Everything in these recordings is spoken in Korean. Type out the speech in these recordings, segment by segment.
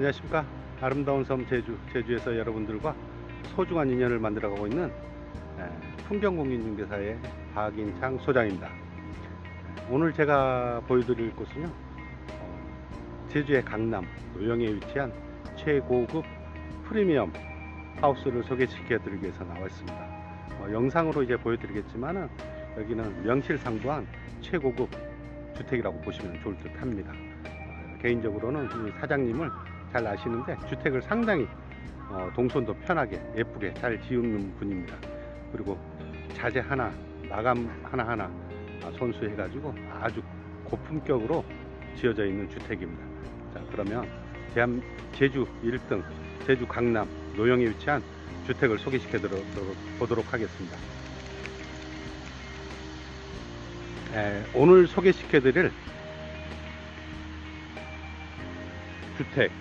안녕하십니까. 아름다운 섬 제주 제주에서 여러분들과 소중한 인연을 만들어 가고 있는 에, 풍경공인중개사의 박인창 소장입니다. 오늘 제가 보여드릴 곳은요 어, 제주의 강남 노영에 위치한 최고급 프리미엄 하우스를 소개시켜 드리기 위해서 나와 있습니다. 어, 영상으로 이제 보여드리겠지만은 여기는 명실상부한 최고급 주택이라고 보시면 좋을 듯 합니다. 어, 개인적으로는 이 사장님을 잘 아시는데 주택을 상당히 어, 동선도 편하게 예쁘게 잘 지은 분입니다. 그리고 자재 하나 마감 하나 하나 손수해 가지고 아주 고품격으로 지어져 있는 주택입니다. 자 그러면 대한 제주 1등 제주 강남 노영에 위치한 주택을 소개시켜 보도록 하겠습니다. 에, 오늘 소개시켜 드릴 주택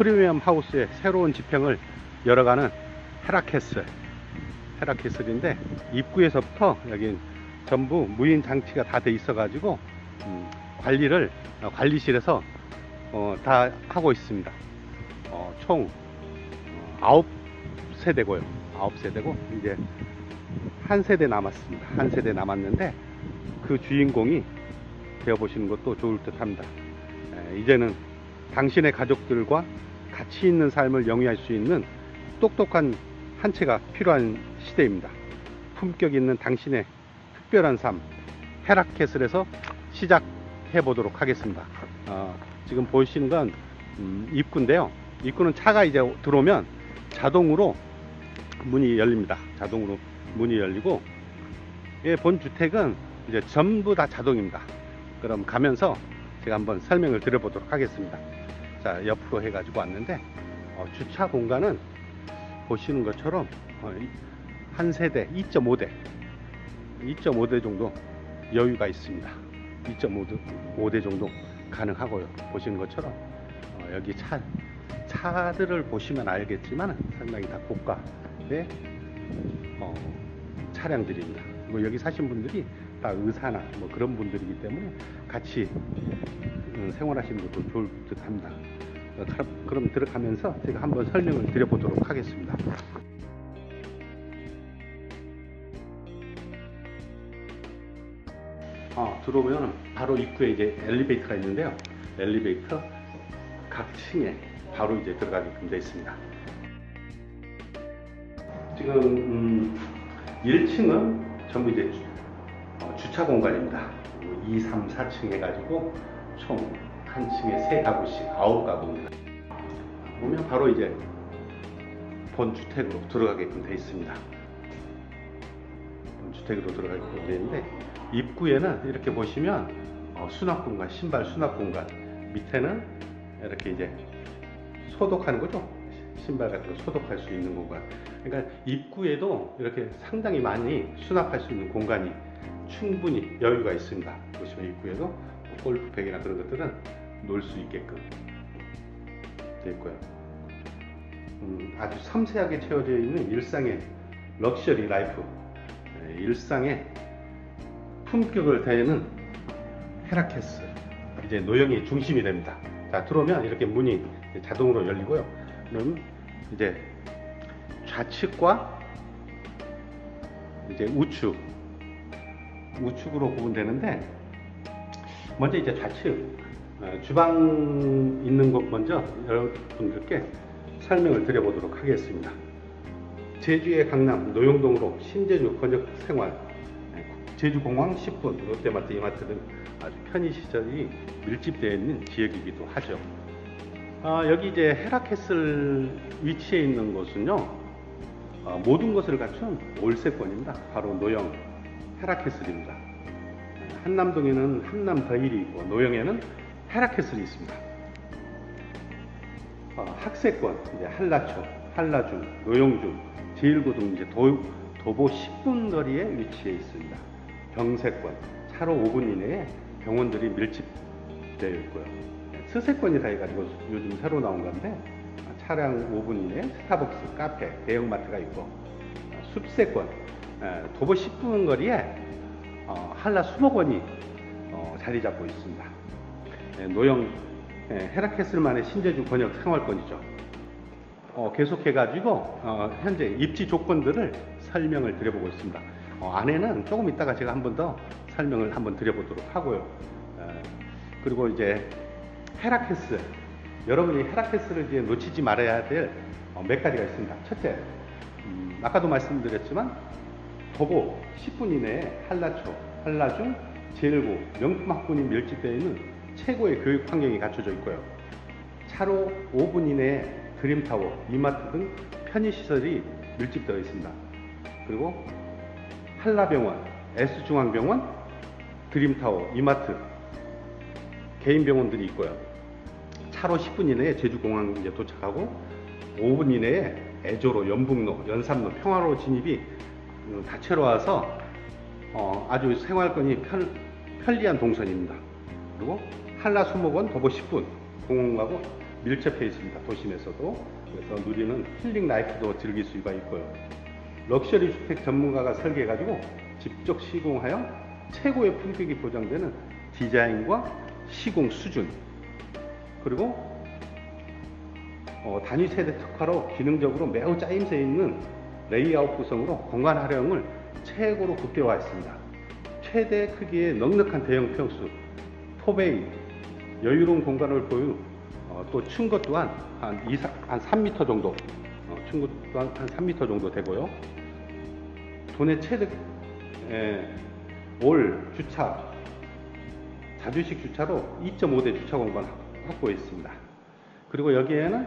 프리미엄 하우스의 새로운 지평을 열어가는 헤라캐슬. 헤라캐슬인데 입구에서부터 여기 전부 무인 장치가 다 돼 있어 가지고 음, 관리를 어, 관리실에서 어, 다 하고 있습니다. 어, 총 어, 9세대고요. 9세대고 이제 한 세대 남았습니다. 한 세대 남았는데 그 주인공이 되어 보시는 것도 좋을 듯 합니다. 에, 이제는 당신의 가족들과 가치 있는 삶을 영위할 수 있는 똑똑한 한 채가 필요한 시대입니다. 품격 있는 당신의 특별한 삶, 헤라캐슬에서 시작해 보도록 하겠습니다. 어, 지금 보시는 건 음, 입구인데요. 입구는 차가 이제 들어오면 자동으로 문이 열립니다. 자동으로 문이 열리고 예, 본 주택은 이제 전부 다 자동입니다. 그럼 가면서 제가 한번 설명을 드려보도록 하겠습니다. 자 옆으로 해가지고 왔는데 어, 주차 공간은 보시는 것처럼 어, 한 세대 2.5대 2.5대 정도 여유가 있습니다. 2.5대 정도 가능하고요. 보시는 것처럼 어, 여기 차 차들을 보시면 알겠지만 상당히 다 고가의 어, 차량들입니다. 뭐 여기 사신 분들이 다 의사나 뭐 그런 분들이기 때문에 같이 음, 생활하시는 것도 좋을 듯 합니다. 어, 그럼 들어가면서 제가 한번 설명을 드려보도록 하겠습니다. 어, 들어오면 바로 입구에 이제 엘리베이터가 있는데요. 엘리베이터 각 층에 바로 이제 들어가게끔 되어 있습니다. 지금 음, 1층은 전부 이제 어, 주차 공간입니다. 2, 3, 4층 해가지고 총 한 층에 세 가구씩 아홉 가구입니다. 보면 바로 이제 본 주택으로 들어가게끔 되어 있습니다. 본 주택으로 들어가게끔 되어 있는데 입구에는 이렇게 보시면 어, 수납 공간, 신발 수납 공간 밑에는 이렇게 이제 소독하는 거죠. 신발 같은 거 소독할 수 있는 공간. 그러니까 입구에도 이렇게 상당히 많이 수납할 수 있는 공간이 충분히 여유가 있습니다. 보시면 입구에도 뭐 골프백이나 그런 것들은 놓을 수 있게끔 되어 있고요. 음, 아주 섬세하게 채워져 있는 일상의 럭셔리 라이프, 네, 일상의 품격을 대는 헤라케스 이제 노영이 중심이 됩니다. 자 들어오면 이렇게 문이 자동으로 열리고요. 그럼 이제 좌측과 이제 우측 우측으로 구분되는데 먼저 이제 좌측 어, 주방 있는 곳 먼저 여러분들께 설명을 드려보도록 하겠습니다. 제주의 강남 노영동으로 신제주 번역 생활 네, 제주공항 10분 롯데마트 이마트 등 아주 편의시설이 밀집되어 있는 지역이기도 하죠. 아, 여기 이제 헤라캐슬 위치해 있는 곳은요 아, 모든 것을 갖춘 올세권입니다. 바로 노영 헤라캐슬입니다. 한남동에는 한남 더일이 있고 노영에는 헤라캐슬이 있습니다. 어, 학세권, 이제 한라초, 한라중, 노영중, 제일고등 이제 도, 도보 10분 거리에 위치해 있습니다. 병세권, 차로 5분 이내에 병원들이 밀집되어 있고요. 스세권이라 해가지고 요즘 새로 나온 건데 차량 5분 이내에 스타벅스, 카페, 대형마트가 있고 숲세권, 도보 10분 거리에 어, 한라 수목원이 어, 자리 잡고 있습니다. 노영 예, 헤라케슬만의 신재주 번역 생활권이죠. 어, 계속해가지고 어, 현재 입지 조건들을 설명을 드려보고 있습니다. 어, 안에는 조금 이따가 제가 한 번 더 설명을 한번 드려보도록 하고요. 어, 그리고 이제 헤라케스 여러분이 헤라케스를 이제 놓치지 말아야 될몇 가지가 있습니다. 첫째, 음, 아까도 말씀드렸지만 도보 10분 이내에 한라초, 한라중, 제일고, 명품 밀집되어 있는 최고의 교육 환경이 갖춰져 있고요. 차로 5분 이내에 드림타워, 이마트 등 편의시설이 밀집되어 있습니다. 그리고 한라병원, S중앙병원, 드림타워, 이마트, 개인 병원들이 있고요. 차로 10분 이내에 제주공항 이제 도착하고 5분 이내에 애조로, 연북로, 연삼로, 평화로 진입이 음, 다채로 와서 어, 아주 생활권이 편, 편리한 동선입니다. 그리고 한라수목원 도보 10분 공원하고 밀접해 있습니다. 도심에서도 그래서 누리는 힐링 라이프도 즐길 수가 있고요. 럭셔리 주택 전문가가 설계해가지고 직접 시공하여 최고의 품격이 보장되는 디자인과 시공 수준 그리고 어, 단위 세대 특화로 기능적으로 매우 짜임새 있는 레이아웃 구성으로 공간 활용을 최고로 극대화했습니다. 최대 크기의 넉넉한 대형 평수, 포베이, 여유로운 공간을 보유, 어, 또 층고 또한 한, 2, 한 3m 정도, 어, 층고 또한 한 3m 정도 되고요. 도내 최대 에, 올 주차, 자주식 주차로 2.5대 주차 공간 확보했습니다. 그리고 여기에는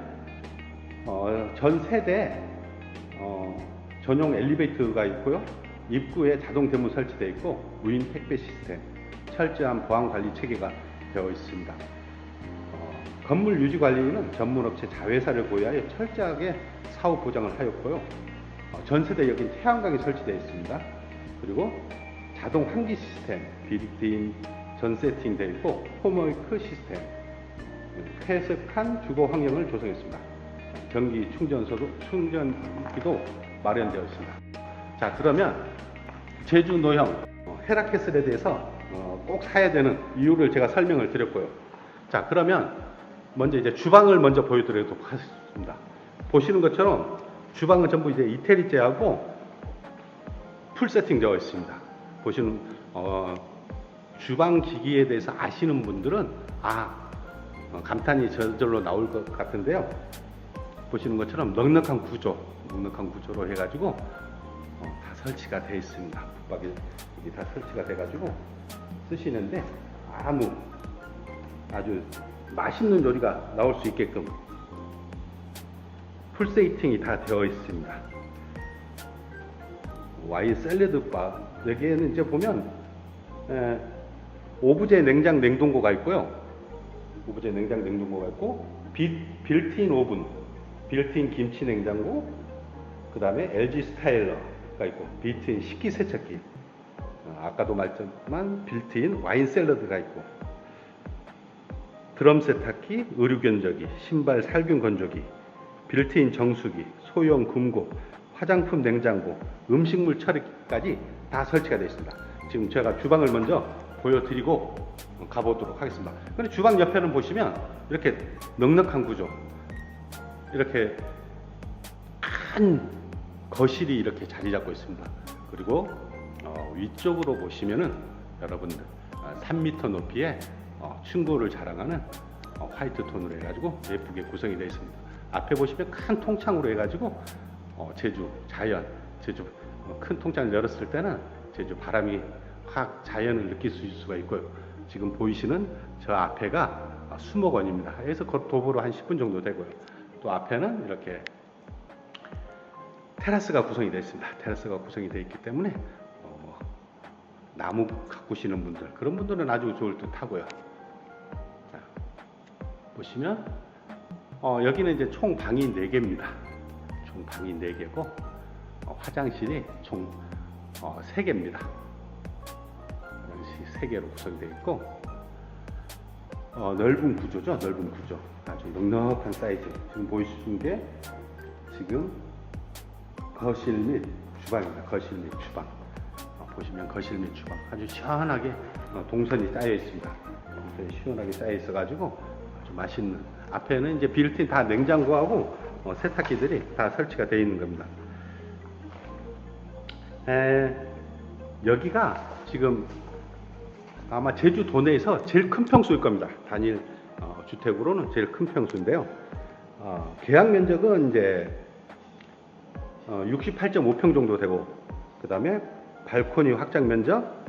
어, 전 세대 어, 전용 엘리베이터가 있고요. 입구에 자동 대문 설치되어 있고 무인 택배 시스템, 철저한 보안 관리 체계가 되어 있습니다. 어, 건물 유지 관리는 전문업체 자회사를 고유하여 철저하게 사후 보장을 하였고요. 어, 전 세대 여긴 태양광이 설치되어 있습니다. 그리고 자동 환기 시스템, 빌트인 전 세팅되어 있고 홈워크 시스템, 쾌적한 주거 환경을 조성했습니다. 전기 충전소도 충전기도 마련되어 있습니다. 자 그러면 제주 노형 어, 헤라케슬에 대해서 어, 꼭 사야 되는 이유를 제가 설명을 드렸고요. 자 그러면 먼저 이제 주방을 먼저 보여드리도록 하겠습니다. 보시는 것처럼 주방은 전부 이제 이태리제하고 풀 세팅되어 있습니다. 보시는 어, 주방 기기에 대해서 아시는 분들은 아 어, 감탄이 저절로 나올 것 같은데요. 보시는 것처럼 넉넉한 구조, 넉넉한 구조로 해가지고 어, 다 설치가 되어 있습니다. 붙박이 여기 다 설치가 돼가지고 쓰시는데 아무 아주 맛있는 요리가 나올 수 있게끔 풀 세이팅이 다 되어 있습니다. 와인 샐러드 바 여기에는 이제 보면 에, 오브제 냉장 냉동고가 있고요. 오브제 냉장 냉동고가 있고 빌, 빌트인 오븐, 빌트인 김치 냉장고, 그 다음에 LG 스타일러가 있고 빌트인 식기 세척기, 어, 아까도 말했지만 빌트인 와인 샐러드가 있고 드럼 세탁기, 의류 견적이, 신발 살균 건조기, 빌트인 정수기, 소형 금고, 화장품 냉장고, 음식물 처리기까지 다 설치가 되어 있습니다. 지금 제가 주방을 먼저 보여드리고 가보도록 하겠습니다. 근데 주방 옆에는 보시면 이렇게 넉넉한 구조, 이렇게 큰 거실이 이렇게 자리 잡고 있습니다. 그리고 어, 위쪽으로 보시면은 여러분들 3m 높이의 어, 층고를 자랑하는 어, 화이트 톤으로 해가지고 예쁘게 구성이 되어 있습니다. 앞에 보시면 큰 통창으로 해가지고 어, 제주 자연, 제주 어, 큰 통창을 열었을 때는 제주 바람이 확 자연을 느낄 수 있을 수가 있고요. 지금 보이시는 저 앞에가 어, 수목원입니다. 곧 도보로 한 10분 정도 되고요. 또 앞에는 이렇게 테라스가 구성이 되어 있습니다. 테라스가 구성이 되어 있기 때문에 어, 나무 가꾸시는 분들 그런 분들은 아주 좋을 듯 하고요. 자, 보시면 어, 여기는 이제 총 방이 4개입니다. 총 방이 4개고 어, 화장실이 총 어, 3개입니다. 화장실 3개로 구성되어 있고 어, 넓은 구조죠. 넓은 구조. 아주 넉넉한 사이즈. 지금 보이시는 게 지금 거실 및 주방입니다. 거실 및 주방. 어, 보시면 거실 및 주방 아주 시원하게 어, 동선이 쌓여 있습니다. 동선이 시원하게 쌓여 있어가지고 아주 맛있는 앞에는 이제 빌트인 다 냉장고하고 어, 세탁기들이 다 설치가 되어 있는 겁니다. 에, 여기가 지금 아마 제주 도내에서 제일 큰 평수일 겁니다. 단일 어, 주택으로는 제일 큰 평수인데요. 어, 계약 면적은 이제 어, 68.5평 정도 되고 그 다음에 발코니 확장 면적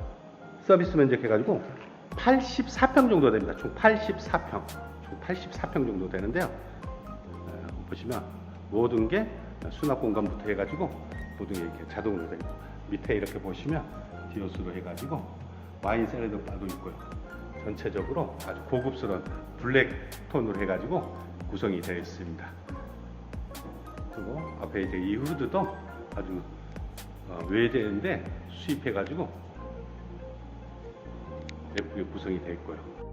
서비스 면적 해가지고 84평 정도 됩니다. 총 84평, 총 84평 정도 되는데요. 어, 보시면 모든 게 수납 공간부터 해가지고 모든 게 이렇게 자동으로 되고 밑에 이렇게 보시면 디오스로 해가지고 와인 샐러드 바도 있고요. 전체적으로 아주 고급스러운 블랙 톤으로 해가지고 구성이 되어 있습니다. 그리고 앞에 이제 이 후드도 아주 어, 외제인데 수입해가지고 예쁘게 구성이 되어 있고요.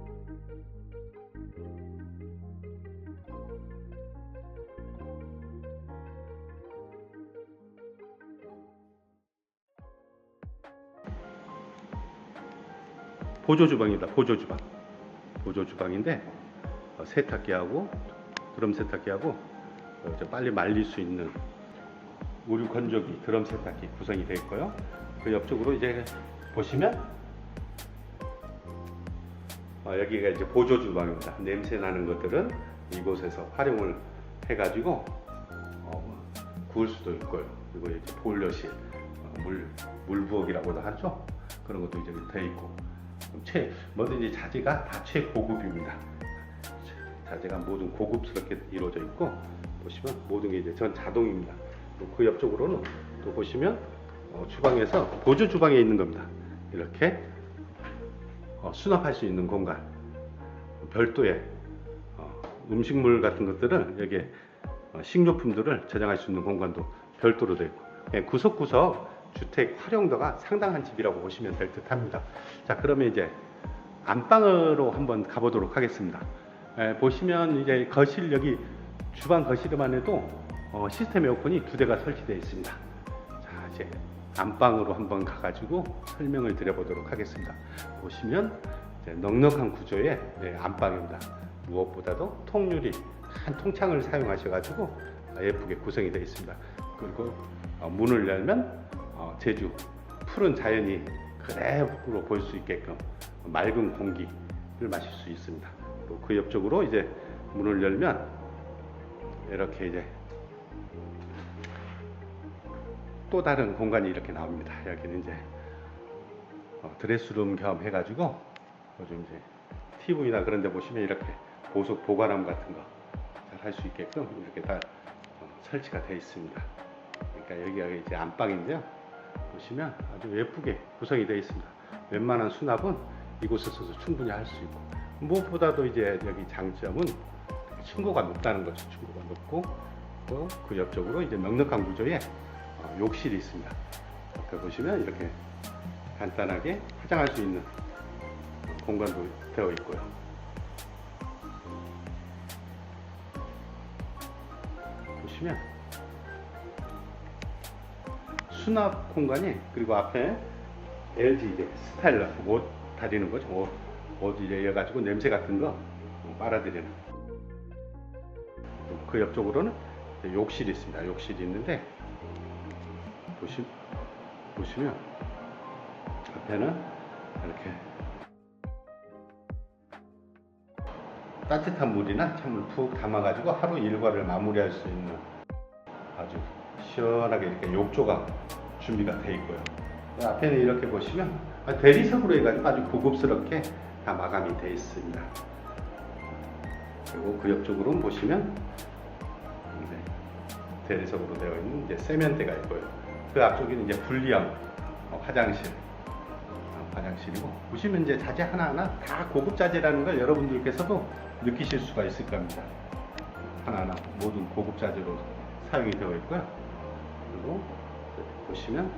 보조 주방입니다. 보조 주방. 보조 주방인데 어, 세탁기하고 드럼 세탁기하고 어, 빨리 말릴 수 있는 우유 건조기 드럼 세탁기 구성이 되어 있고요. 그 옆쪽으로 이제 보시면 어, 여기가 이제 보조 주방입니다. 냄새 나는 것들은 이곳에서 활용을 해가지고 어, 구울 수도 있고요. 그리고 이제 보일러실 어, 물 물부엌이라고도 하죠. 그런 것도 이제 되어 있고 최 뭐든지 자재가 다 최고급입니다. 자재가 모든 고급스럽게 이루어져 있고 보시면 모든 게 이제 전 자동입니다. 또그 옆쪽으로는 또 보시면 어, 주방에서 보조 주방에 있는 겁니다. 이렇게 어, 수납할 수 있는 공간 별도의 어, 음식물 같은 것들을 여기에 어, 식료품들을 저장할 수 있는 공간도 별도로 되어 있고 예, 구석구석 주택 활용도가 상당한 집이라고 보시면 될 듯합니다. 자 그러면 이제 안방으로 한번 가보도록 하겠습니다. 예, 보시면 이제 거실 여기 주방 거실에만 해도 어, 시스템 에어컨이 두 대가 설치되어 있습니다. 자 이제 안방으로 한번 가가지고 설명을 드려보도록 하겠습니다. 보시면 넉넉한 구조의 네, 안방입니다. 무엇보다도 통유리 한 통창을 사용하셔가지고 예쁘게 구성이 되어 있습니다. 그리고 어, 문을 열면 어, 제주 푸른 자연이 그대로 볼 수 있게끔 맑은 공기를 마실 수 있습니다. 또 그 옆쪽으로 이제 문을 열면 이렇게 이제 또 다른 공간이 이렇게 나옵니다. 여기는 이제 어, 드레스룸 겸 해가지고 요즘 이제 TV나 그런 데 보시면 이렇게 보석 보관함 같은 거 잘 할 수 있게끔 이렇게 다 어, 설치가 되어 있습니다. 그러니까 여기가 이제 안방인데요. 보시면 아주 예쁘게 구성이 되어 있습니다. 웬만한 수납은 이곳에서도 충분히 할 수 있고 무엇보다도 이제 여기 장점은 층고가 높다는 거죠. 층고가 높고 또그 옆쪽으로 이제 넉넉한 구조의 어, 욕실이 있습니다. 앞에 보시면 이렇게 간단하게 화장할 수 있는 어, 공간도 되어 있고요. 보시면 수납 공간이 그리고 앞에 LG 이제 스타일러 옷 다리는 거죠. 옷, 옷 이제 여가지고 냄새 같은 거 어, 빨아들이는. 그 옆쪽으로는 욕실이 있습니다. 욕실이 있는데 보시 보시면 앞에는 이렇게 따뜻한 물이나 찬물 푹 담아가지고 하루 일과를 마무리할 수 있는 아주 시원하게 이렇게 욕조가 준비가 되어 있고요. 그 앞에는 이렇게 보시면 아, 대리석으로 해가지고 아주 고급스럽게 다 마감이 되어 있습니다. 그리고 그 옆쪽으로는 보시면 대리석으로 되어 있는 이제 세면대가 있고요. 그 앞쪽에는 이제 분리형 어, 화장실, 어, 화장실이고 보시면 이제 자재 하나하나 다 고급 자재라는 걸 여러분들께서도 느끼실 수가 있을 겁니다. 하나하나 모든 고급 자재로 사용이 되어 있고요. 그리고 보시면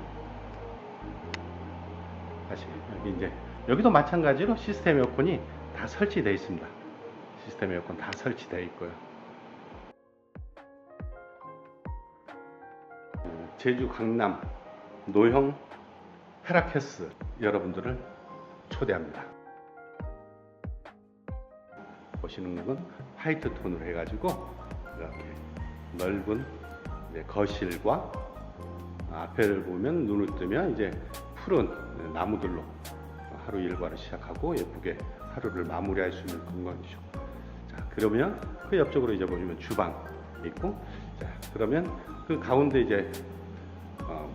다시 여기 이제 여기도 마찬가지로 시스템 에어컨이 다 설치되어 있습니다. 시스템 에어컨 다 설치되어 있고요. 어, 제주 강남 노형 헤라케스 여러분들을 초대합니다. 보시는 건 화이트 톤으로 해가지고 이렇게 넓은 거실과 앞에를 보면 눈을 뜨면 이제 푸른 나무들로 하루 일과를 시작하고 예쁘게 하루를 마무리할 수 있는 공간이죠. 자 그러면 그 옆쪽으로 이제 보시면 주방 있고 자 그러면 그 가운데 이제 어,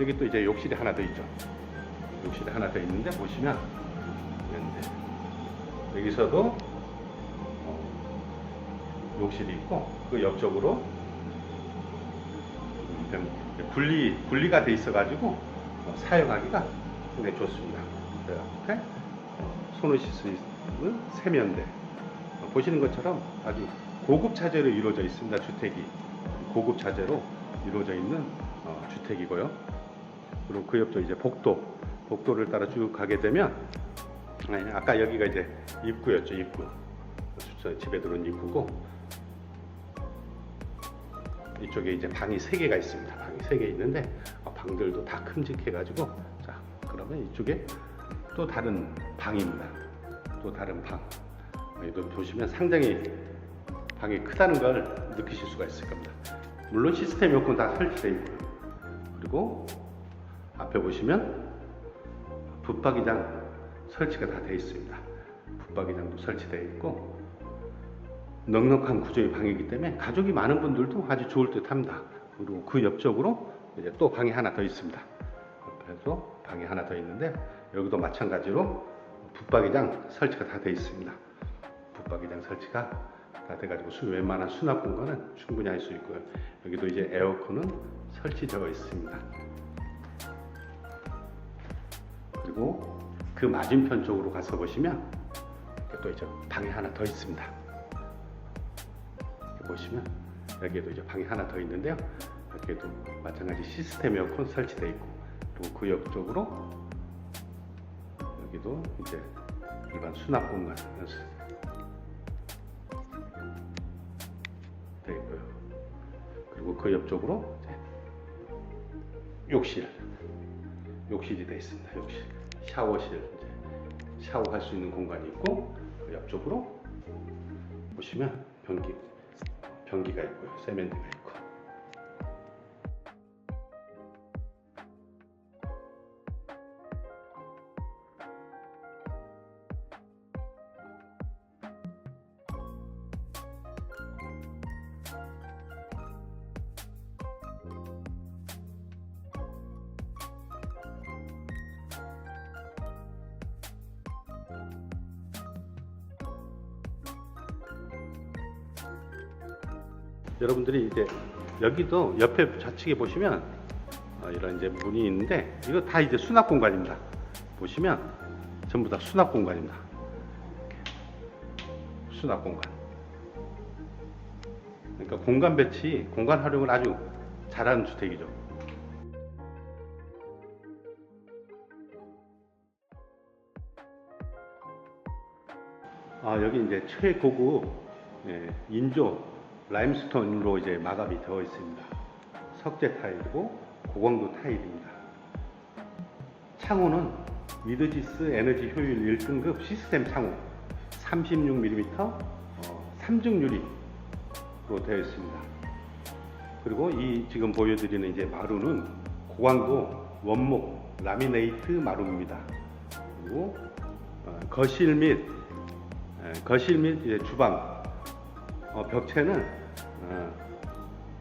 여기 또 이제 욕실이 하나 더 있죠. 욕실이 하나 더 있는데 보시면 여기서도 어, 욕실이 있고 그 옆쪽으로 좀 분리 분리가 돼 있어가지고 어, 사용하기가 굉장히 좋습니다. 이렇게 어, 손을 씻을 수 있는 세면대 어, 보시는 것처럼 아주 고급 차제로 이루어져 있습니다. 주택이 고급 차제로 이루어져 있는 어, 주택이고요. 그리고 그 옆쪽 이제 복도 복도를 따라 쭉 가게 되면 네, 아까 여기가 이제 입구였죠 입구 저 집에 들어온 입구고 이쪽에 이제 방이 세 개가 있습니다. 방이 세 개 있는데 어, 방들도 다 큼직해 가지고 자 그러면 이쪽에 또 다른 방입니다. 또 다른 방. 여기도 보시면 상당히 방이 크다는 걸 느끼실 수가 있을 겁니다. 물론 시스템 에어컨 다 설치되어 있고요. 그리고 앞에 보시면 붙박이장 설치가 다 되어 있습니다. 붙박이장도 설치되어 있고 넉넉한 구조의 방이기 때문에 가족이 많은 분들도 아주 좋을 듯 합니다. 그리고 그 옆쪽으로 이제 또 방이 하나 더 있습니다. 옆에도 방이 하나 더 있는데 여기도 마찬가지로 붙박이장 설치가 다 되어 있습니다. 붙박이장 설치가 다 돼가지고 수 웬만한 수납 공간은 충분히 할 수 있고요. 여기도 이제 에어컨은 설치되어 있습니다. 그리고 그 맞은편 쪽으로 가서 보시면 또 이제 방이 하나 더 있습니다. 보시면 여기에도 이제 방이 하나 더 있는데요. 여기에도 마찬가지 시스템 에어컨 설치되어 있고 그리고 그 옆쪽으로 여기도 이제 일반 수납 공간 되어 있고요. 그리고 그 옆쪽으로 욕실 욕실이 되어 있습니다. 욕실. 샤워실 샤워할 수 있는 공간이 있고 그 옆쪽으로 보시면 변기 변기가 있고요. 세면대가 있고. 여러분들이 이제 여기도 옆에 좌측에 보시면 어, 이런 이제 문이 있는데 이거 다 이제 수납 공간입니다. 보시면 전부 다 수납 공간입니다. 수납 공간. 그러니까 공간 배치, 공간 활용을 아주 잘하는 주택이죠. 아 여기 이제 최고급 예, 인조 라임스톤으로 이제 마감이 되어 있습니다. 석재 타일이고 고강도 타일입니다. 창호는 미드지스 에너지 효율 1등급 시스템 창호 36mm 어, 3중 유리로 되어 있습니다. 그리고 이 지금 보여드리는 이제 마루는 고강도 원목 라미네이트 마루입니다. 그리고 어, 거실 및 에, 거실 및 주방 어, 벽체는 어,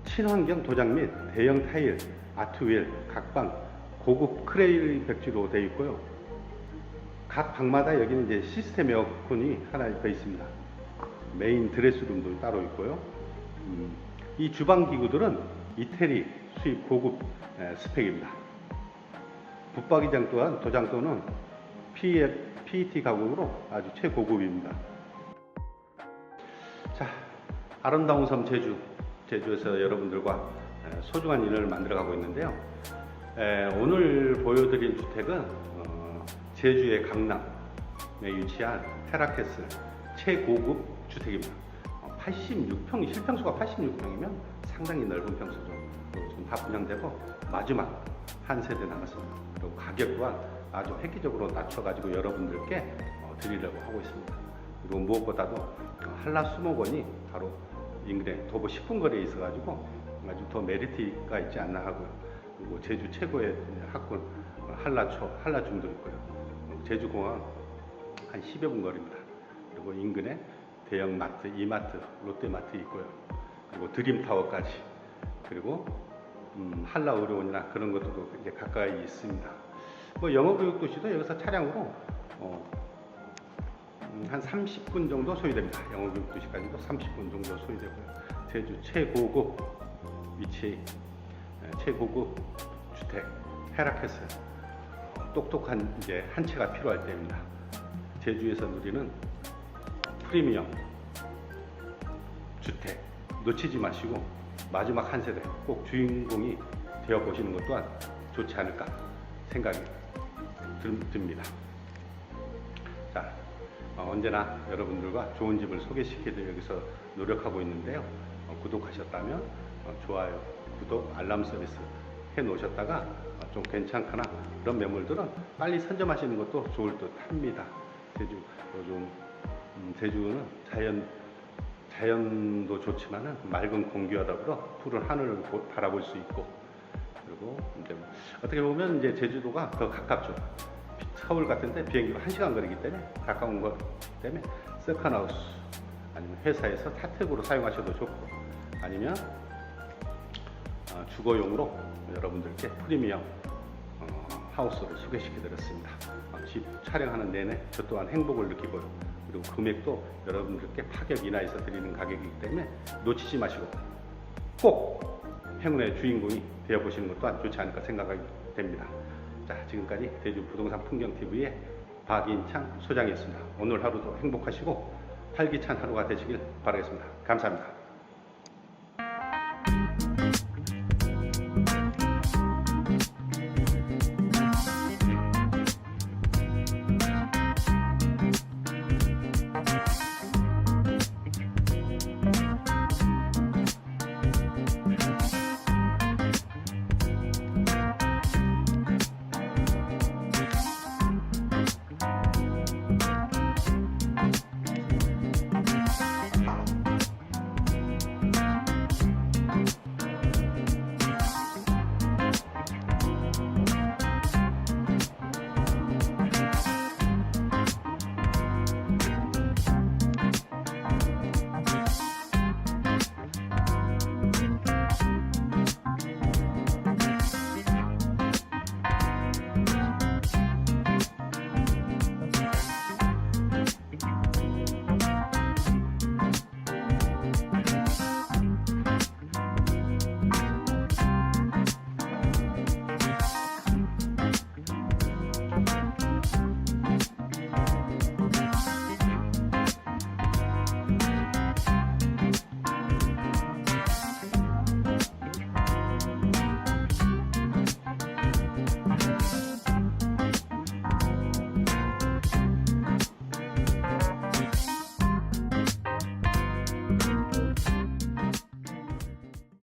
친환경 도장 및 대형 타일, 아트윌, 각방, 고급 크레일 백지로 되어 있고요. 각 방마다 여기는 이제 시스템 에어컨이 하나 더 있습니다. 메인 드레스룸도 따로 있고요. 음, 이 주방 기구들은 이태리 수입 고급 에, 스펙입니다. 붙박이장 또한 도장도는 PEF, PET 가공으로 아주 최고급입니다. 자, 아름다운 섬 제주, 제주에서 여러분들과 에, 소중한 인연을 만들어가고 있는데요. 에, 오늘 보여드린 주택은 어, 제주의 강남에 위치한 테라캐슬 최고급 주택입니다. 어, 86평, 실평수가 86평이면 상당히 넓은 평수죠. 지금 다 분양되고 마지막 한 세대 남았습니다. 그리고 가격 또한 아주 획기적으로 낮춰가지고 여러분들께 어, 드리려고 하고 있습니다. 그리고 무엇보다도 한라 수목원이 바로 인근에 도보 10분 거리에 있어가지고 아주 더 메리트가 있지 않나 하고요. 그리고 제주 최고의 학군 한라초, 한라중도 있고요. 제주공항 한 10여 분 거리입니다. 그리고 인근에 대형 마트, 이마트, 롯데마트 있고요. 그리고 드림타워까지 그리고 음, 한라의료원이나 그런 것들도 이제 가까이 있습니다. 뭐 영어교육도시도 여기서 차량으로 어, 음, 한 30분 정도 소요됩니다. 영어교육도시까지도 30분 정도 소요되고요. 제주 최고급 위치에 에, 최고급 주택 헤라케스 똑똑한 이제 한 채가 필요할 때입니다. 제주에서 누리는 프리미엄 주택 놓치지 마시고 마지막 한 세대 꼭 주인공이 되어 보시는 것 또한 좋지 않을까 생각이 들- 듭니다. 자, 어, 언제나 여러분들과 좋은 집을 소개시키기 여기서 노력하고 있는데요. 어, 구독하셨다면 어, 좋아요, 구독, 알람 서비스 해 놓으셨다가 어, 좀 괜찮거나 그런 매물들은 빨리 선점하시는 것도 좋을 듯 합니다. 제주 요즘 음, 제주는 자연 자연도 좋지만은 맑은 공기와 더불어 푸른 하늘을 보- 바라볼 수 있고 그리고 이제 뭐 어떻게 보면 이제 제주도가 더 가깝죠. 비- 서울 같은데 비행기로 1시간 거리기 때문에 가까운 것 때문에 세컨하우스 아니면 회사에서 사택으로 사용하셔도 좋고 아니면 어, 주거용으로 여러분들께 프리미엄 어, 하우스를 소개시켜 드렸습니다. 어, 집 촬영하는 내내 저 또한 행복을 느끼고요. 그리고 금액도 여러분들께 파격 인하해서 드리는 가격이기 때문에 놓치지 마시고 꼭 행운의 주인공이 되어 보시는 것 또한 좋지 않을까 생각이 됩니다. 자, 지금까지 대주 부동산 풍경 TV의 박인창 소장이었습니다. 오늘 하루도 행복하시고 활기찬 하루가 되시길 바라겠습니다. 감사합니다.